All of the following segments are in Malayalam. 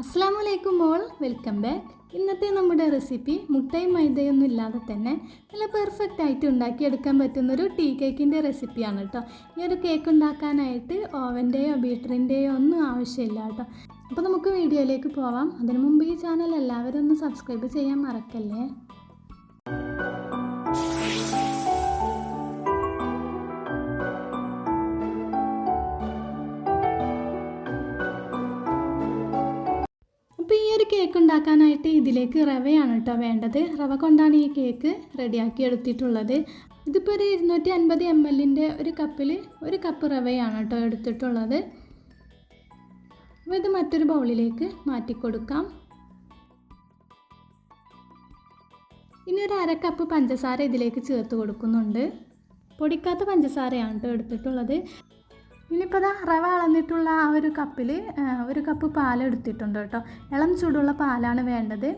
അസ്സാമലൈക്കും മോൾ. Welcome back. ഇന്നത്തെ നമ്മുടെ റെസിപ്പി മുട്ടയും മൈദയൊന്നും ഇല്ലാതെ തന്നെ നല്ല പെർഫെക്റ്റ് ആയിട്ട് ഉണ്ടാക്കിയെടുക്കാൻ പറ്റുന്നൊരു ടീ കേക്കിന്റെ റെസിപ്പിയാണ് കേട്ടോ. ഈ ഒരു കേക്ക് ഉണ്ടാക്കാനായിട്ട് ഓവന്റെയോ ബീറ്ററിന്റെയോ ഒന്നും ആവശ്യമില്ല കേട്ടോ. അപ്പോൾ നമുക്ക് വീഡിയോയിലേക്ക് പോവാം. അതിനു മുമ്പ് ഈ ചാനൽ എല്ലാവരും ഒന്ന് സബ്സ്ക്രൈബ് ചെയ്യാൻ മറക്കല്ലേ? കേക്ക് ഉണ്ടാക്കാനായിട്ട് ഇതിലേക്ക് റവയാണ് കേട്ടോ വേണ്ടത്. റവ കൊണ്ടാണ് ഈ കേക്ക് റെഡിയാക്കി എടുത്തിട്ടുള്ളത് ഇതിപ്പോൾ ഒരു ഇരുന്നൂറ്റി അൻപത് എം എല്ലിന്റെ ഒരു കപ്പിൽ ഒരു കപ്പ് റവയാണ് കേട്ടോ എടുത്തിട്ടുള്ളത്. അപ്പോൾ ഇത് മറ്റൊരു ബൗളിലേക്ക് മാറ്റിക്കൊടുക്കാം. ഇനി ഒരു അര കപ്പ് പഞ്ചസാര ഇതിലേക്ക് ചേർത്ത് കൊടുക്കുന്നുണ്ട്. പൊടിക്കാത്ത പഞ്ചസാരയാണ് കേട്ടോ എടുത്തിട്ടുള്ളത്. ഇനിയിപ്പോൾ ഇതാ റവ അളന്നിട്ടുള്ള ആ ഒരു കപ്പിൽ ഒരു കപ്പ് പാൽ എടുത്തിട്ടുണ്ട് കേട്ടോ. ഇളം ചൂടുള്ള പാലാണ് വേണ്ടത്.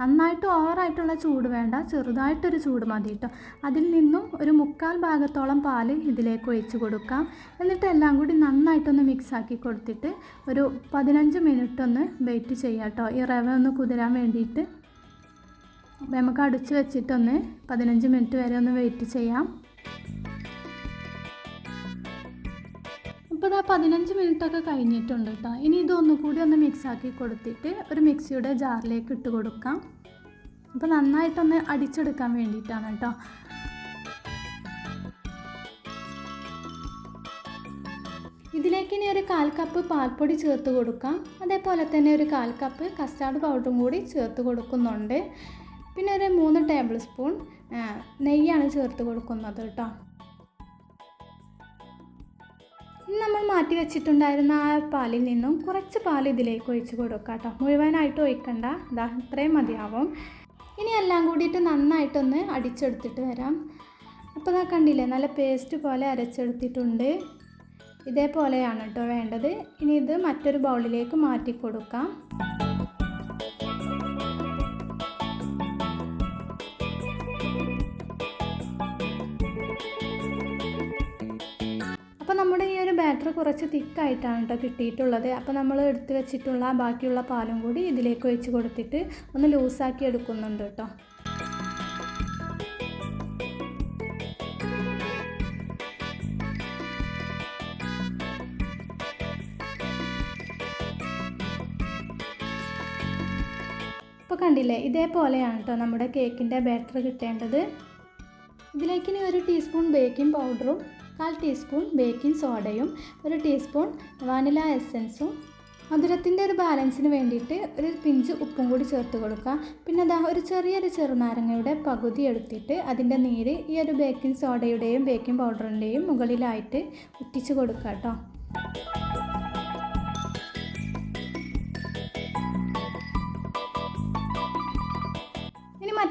നന്നായിട്ട് ഓവറായിട്ടുള്ള ചൂട് വേണ്ട ചെറുതായിട്ടൊരു ചൂട് മതി കേട്ടോ. അതിൽ നിന്നും ഒരു മുക്കാൽ ഭാഗത്തോളം പാൽ ഇതിലേക്ക് ഒഴിച്ച് കൊടുക്കാം. എന്നിട്ട് എല്ലാം കൂടി നന്നായിട്ടൊന്ന് മിക്സാക്കി കൊടുത്തിട്ട് ഒരു പതിനഞ്ച് മിനിറ്റ് ഒന്ന് വെയിറ്റ് ചെയ്യാം കേട്ടോ. ഈ റവ ഒന്ന് കുതിരാൻ വേണ്ടിയിട്ട്. നമുക്ക് അടിച്ച് വെച്ചിട്ടൊന്ന് പതിനഞ്ച് മിനിറ്റ് വരെ ഒന്ന് വെയിറ്റ് ചെയ്യാം. ഇപ്പോൾ ഇതാ പതിനഞ്ച് മിനിറ്റൊക്കെ കഴിഞ്ഞിട്ടുണ്ട് കേട്ടോ ഇനി ഇതൊന്നും കൂടി ഒന്ന് മിക്സാക്കി കൊടുത്തിട്ട് ഒരു മിക്സിയുടെ ജാറിലേക്ക് ഇട്ട് കൊടുക്കാം. അപ്പോൾ നന്നായിട്ടൊന്ന് അടിച്ചെടുക്കാൻ വേണ്ടിയിട്ടാണ് കേട്ടോ ഇതിലേക്ക് ഇനി ഒരു കാൽ കപ്പ് പാൽപ്പൊടി ചേർത്ത് കൊടുക്കാം. അതേപോലെ തന്നെ ഒരു കാൽ കപ്പ് കസ്റ്റാർഡ് പൗഡറും കൂടി ചേർത്ത് കൊടുക്കുന്നുണ്ട്. പിന്നെ ഒരു മൂന്ന് ടേബിൾ സ്പൂൺ നെയ്യാണ് ചേർത്ത് കൊടുക്കുന്നത് കേട്ടോ മാറ്റി വെച്ചിട്ടുണ്ടായിരുന്ന ആ പാലിൽ നിന്നും കുറച്ച് പാൽ ഇതിലേക്ക് ഒഴിച്ച് കൊടുക്കാം കേട്ടോ. മുഴുവനായിട്ട് ഒഴിക്കണ്ട. ഇതാ ഇത്രയും മതിയാവും. ഇനി എല്ലാം കൂടിയിട്ട് നന്നായിട്ടൊന്ന് അടിച്ചെടുത്തിട്ട് വരാം. അപ്പോൾ ഇതാ കണ്ടില്ലേ നല്ല പേസ്റ്റ് പോലെ അരച്ചെടുത്തിട്ടുണ്ട്. ഇതേപോലെയാണ് കേട്ടോ വേണ്ടത്. ഇനി ഇത് മറ്റൊരു ബൗളിലേക്ക് മാറ്റി കൊടുക്കാം. ബാറ്റർ കുറച്ച് തിക്കായിട്ടാണ് കേട്ടോ കിട്ടിയിട്ടുള്ളത്. അപ്പോൾ നമ്മൾ എടുത്ത് വെച്ചിട്ടുള്ള ബാക്കിയുള്ള പാലും കൂടി ഇതിലേക്ക് ഒഴിച്ച് കൊടുത്തിട്ട് ഒന്ന് ലൂസാക്കി എടുക്കുന്നുണ്ട് കേട്ടോ. ഇപ്പോൾ കണ്ടില്ലേ ഇതേപോലെയാണ് കേട്ടോ നമ്മുടെ കേക്കിന്റെ ബാറ്റർ കിട്ടേണ്ടത്. ഇതിലേക്ക് ഒരു ടീസ്പൂൺ ബേക്കിംഗ് പൗഡറും കാൽ ടീസ്പൂൺ ബേക്കിംഗ് സോഡയും ഒരു ടീസ്പൂൺ വാനില എസൻസും. മധുരത്തിന്റെ ഒരു ബാലൻസിന് വേണ്ടിയിട്ട് ഒരു പിഞ്ച് ഉപ്പും കൂടി ചേർത്ത് കൊടുക്കുക. പിന്നെ അതാ ഒരു ചെറിയൊരു ചെറുനാരങ്ങയുടെ പകുതി എടുത്തിട്ട് അതിന്റെ നീര് ഈ ഒരു ബേക്കിംഗ് സോഡയുടെയും ബേക്കിംഗ് പൗഡറിന്റെയും മുകളിലായിട്ട് ഉറ്റിച്ച് കൊടുക്കുക കേട്ടോ.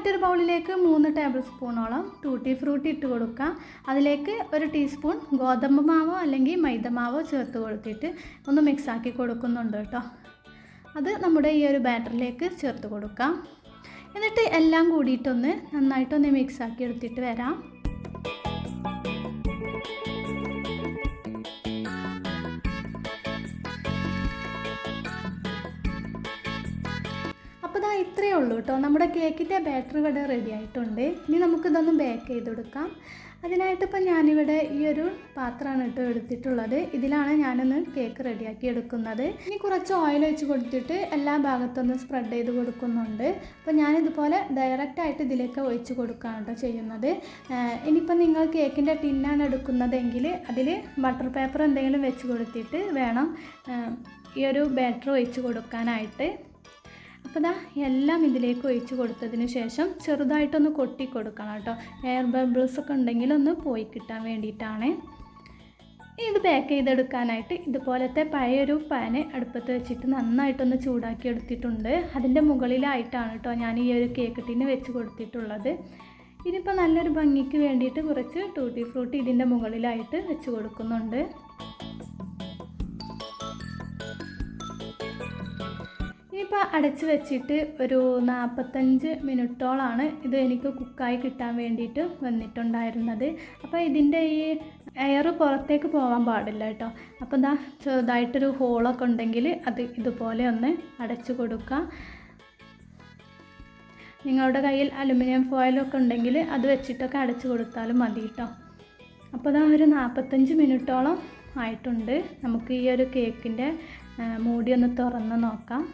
മറ്റൊരു ബൗളിലേക്ക് മൂന്ന് ടേബിൾ സ്പൂണോളം ടൂട്ടി ഫ്രൂട്ടി ഇട്ട് കൊടുക്കുക അതിലേക്ക് ഒരു ടീസ്പൂൺ ഗോതമ്പ് മാവോ അല്ലെങ്കിൽ മൈദ മാവോ ചേർത്ത് കൊടുത്തിട്ട് ഒന്ന് മിക്സാക്കി കൊടുക്കുന്നുണ്ട് കേട്ടോ. അത് നമ്മുടെ ഈ ഒരു ബാറ്ററിലേക്ക് ചേർത്ത് കൊടുക്കാം. എന്നിട്ട് എല്ലാം കൂടിയിട്ടൊന്ന് നന്നായിട്ടൊന്ന് മിക്സാക്കി എടുത്തിട്ട് വരാം. ഇത്രയേ ഉള്ളൂ കേട്ടോ. നമ്മുടെ കേക്കിന്റെ ബാറ്ററി ഇവിടെ റെഡി ആയിട്ടുണ്ട്. ഇനി നമുക്കിതൊന്ന് ബേക്ക് ചെയ്ത് കൊടുക്കാം അതിനായിട്ട് ഇപ്പം ഞാനിവിടെ ഈ ഒരു പാത്രമാണ് കേട്ടോ എടുത്തിട്ടുള്ളത്. ഇതിലാണ് ഞാനൊന്ന് കേക്ക് റെഡിയാക്കി എടുക്കുന്നത്. ഇനി കുറച്ച് ഓയിൽ വെച്ച് കൊടുത്തിട്ട് എല്ലാ ഭാഗത്തൊന്ന് സ്പ്രെഡ് ചെയ്ത് കൊടുക്കുന്നുണ്ട്. അപ്പോൾ ഞാനിതുപോലെ ഡയറക്റ്റായിട്ട് ഇതിലേക്ക് ഒഴിച്ച് കൊടുക്കുകയാണ് കേട്ടോ ചെയ്യുന്നത്. ഇനിയിപ്പം നിങ്ങൾ കേക്കിന്റെ ടിന്നാണ് എടുക്കുന്നതെങ്കിൽ അതിൽ ബട്ടർ പേപ്പർ എന്തെങ്കിലും വെച്ച് കൊടുത്തിട്ട് വേണം ഈ ഒരു ബാറ്റർ ഒഴിച്ച് കൊടുക്കാനായിട്ട്. അപ്പോൾ ഇതാ എല്ലാം ഇതിലേക്ക് ഒഴിച്ച് കൊടുത്തതിന് ശേഷം ചെറുതായിട്ടൊന്ന് കൊട്ടി കൊടുക്കണം കേട്ടോ. എയർ ബബിൾസ് ഒക്കെ ഉണ്ടെങ്കിൽ ഒന്ന് പോയി കിട്ടാൻ വേണ്ടിയിട്ടാണ്. ഇത് പാക്ക് ചെയ്തെടുക്കാനായിട്ട് ഇതുപോലത്തെ പഴയൊരു പാന് അടുപ്പത്ത് വെച്ചിട്ട് നന്നായിട്ടൊന്ന് ചൂടാക്കി എടുത്തിട്ടുണ്ട്. അതിന്റെ മുകളിലായിട്ടാണ് കേട്ടോ ഞാൻ ഈ ഒരു കേക്ക് ടീന് വെച്ച് കൊടുത്തിട്ടുള്ളത്. ഇനിയിപ്പോൾ നല്ലൊരു ഭംഗിക്ക് വേണ്ടിയിട്ട് കുറച്ച് ടൂട്ടി ഫ്രൂട്ടി ഇതിന്റെ മുകളിലായിട്ട് വെച്ച് കൊടുക്കുന്നുണ്ട്. ഇനിയിപ്പോൾ അടച്ച് വെച്ചിട്ട് ഒരു നാൽപ്പത്തഞ്ച് മിനിറ്റോളാണ് ഇത് എനിക്ക് കുക്കായി കിട്ടാൻ വേണ്ടിയിട്ട് വന്നിട്ടുണ്ടായിരുന്നത്. അപ്പോൾ ഇതിന്റെ ഈ എയർ പുറത്തേക്ക് പോകാൻ പാടില്ല കേട്ടോ. അപ്പോൾ ഇതാ ചെറുതായിട്ടൊരു ഹോളൊക്കെ ഉണ്ടെങ്കിൽ അത് ഇതുപോലെ ഒന്ന് അടച്ചു കൊടുക്കുക. നിങ്ങളുടെ കയ്യിൽ അലുമിനിയം ഫോയിലൊക്കെ ഉണ്ടെങ്കിൽ അത് വെച്ചിട്ടൊക്കെ അടച്ചു കൊടുത്താലും മതി കേട്ടോ. അപ്പോൾ ഇതാ ഒരു നാൽപ്പത്തഞ്ച് മിനിറ്റോളം ആയിട്ടുണ്ട്. നമുക്ക് ഈ ഒരു കേക്കിന്റെ മൂടി ഒന്ന് തുറന്ന് നോക്കാം.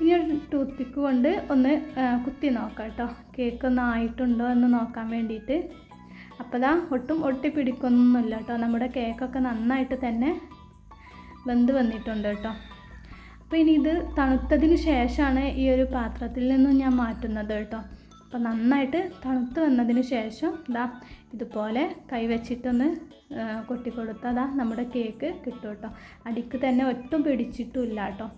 ഇനി ഒരു ടൂത്ത് പിക്ക് കൊണ്ട് ഒന്ന് കുത്തി നോക്കാം കേട്ടോ കേക്ക് ഒന്ന് ആയിട്ടുണ്ടോ എന്ന് നോക്കാൻ വേണ്ടിയിട്ട്. അപ്പോൾ ദാ ഒട്ടും ഒട്ടി പിടിക്കൊന്നുമില്ല കേട്ടോ നമ്മുടെ കേക്കൊക്കെ നന്നായിട്ട് തന്നെ വെന്ത് വന്നിട്ടുണ്ട് കേട്ടോ അപ്പോൾ ഇനി ഇത് തണുത്തതിന് ശേഷമാണ് ഈ ഒരു പാത്രത്തിൽ നിന്നും ഞാൻ മാറ്റുന്നത് കേട്ടോ അപ്പോൾ നന്നായിട്ട് തണുത്ത് വന്നതിന് ശേഷം ദാ ഇതുപോലെ കൈവച്ചിട്ടൊന്ന് കൊട്ടിക്കൊടുത്താൽ ദാ നമ്മുടെ കേക്ക് കിട്ടും കേട്ടോ അടിക്ക് തന്നെ ഒട്ടും പിടിച്ചിട്ടുമില്ല കേട്ടോ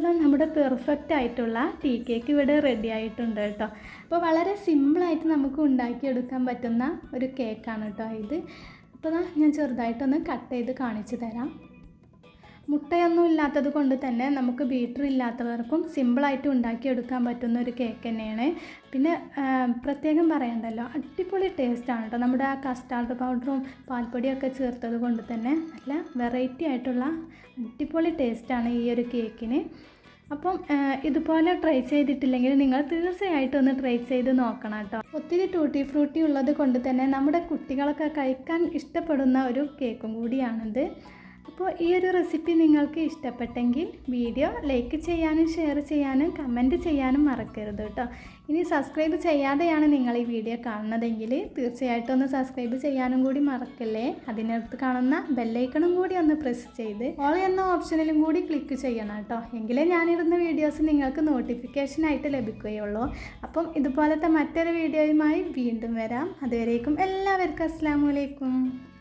ദാ നമ്മുടെ പെർഫെക്റ്റ് ആയിട്ടുള്ള ടീ കേക്ക് ഇവിടെ റെഡി ആയിട്ടുണ്ട് കേട്ടോ. അപ്പോൾ വളരെ സിമ്പിളായിട്ട് നമുക്ക് ഉണ്ടാക്കിയെടുക്കാൻ പറ്റുന്ന ഒരു കേക്കാണ് കേട്ടോ ഇത്. അപ്പോൾ ഞാൻ ചെറുതായിട്ടൊന്ന് കട്ട് ചെയ്ത് കാണിച്ചു തരാം. മുട്ടയൊന്നും ഇല്ലാത്തത് കൊണ്ട് തന്നെ നമുക്ക് ബീറ്റർ ഇല്ലാത്തവർക്കും സിമ്പിളായിട്ട് ഉണ്ടാക്കിയെടുക്കാൻ പറ്റുന്ന ഒരു കേക്ക് തന്നെയാണ്. പിന്നെ പ്രത്യേകം പറയണ്ടല്ലോ അടിപൊളി ടേസ്റ്റാണ് കേട്ടോ നമ്മുടെ ആ കസ്റ്റാർഡ് പൗഡറും പാൽപ്പൊടിയൊക്കെ ചേർത്തത് കൊണ്ട് തന്നെ നല്ല വെറൈറ്റി ആയിട്ടുള്ള അടിപൊളി ടേസ്റ്റാണ് ഈ ഒരു കേക്കിന് അപ്പം ഇതുപോലെ ട്രൈ ചെയ്തിട്ടില്ലെങ്കിൽ നിങ്ങൾ തീർച്ചയായിട്ടും ഒന്ന് ട്രൈ ചെയ്ത് നോക്കണം കേട്ടോ ഒത്തിരി ടൂട്ടി ഫ്രൂട്ടി ഉള്ളത് കൊണ്ട് തന്നെ നമ്മുടെ കുട്ടികളൊക്കെ കഴിക്കാൻ ഇഷ്ടപ്പെടുന്ന ഒരു കേക്കും കൂടിയാണിത്. അപ്പോൾ ഈ ഒരു റെസിപ്പി നിങ്ങൾക്ക് ഇഷ്ടപ്പെട്ടെങ്കിൽ വീഡിയോ ലൈക്ക് ചെയ്യാനും ഷെയർ ചെയ്യാനും കമന്റ് ചെയ്യാനും മറക്കരുത് കേട്ടോ. ഇനി സബ്സ്ക്രൈബ് ചെയ്യാതെയാണ് നിങ്ങൾ ഈ വീഡിയോ കാണുന്നതെങ്കിൽ തീർച്ചയായിട്ടും ഒന്ന് സബ്സ്ക്രൈബ് ചെയ്യാനും കൂടി മറക്കല്ലേ? അതിനടുത്ത് കാണുന്ന ബെല്ലൈക്കണും കൂടി ഒന്ന് പ്രസ് ചെയ്ത് ഓൾ എന്ന ഓപ്ഷനിലും കൂടി ക്ലിക്ക് ചെയ്യണം കേട്ടോ. എങ്കിലേ ഞാനിടുന്ന വീഡിയോസ് നിങ്ങൾക്ക് നോട്ടിഫിക്കേഷനായിട്ട് ലഭിക്കുകയുള്ളൂ. അപ്പം ഇതുപോലത്തെ മറ്റൊരു വീഡിയോയുമായി വീണ്ടും വരാം. അതുവരേക്കും എല്ലാവർക്കും അസ്സാം വലൈക്കും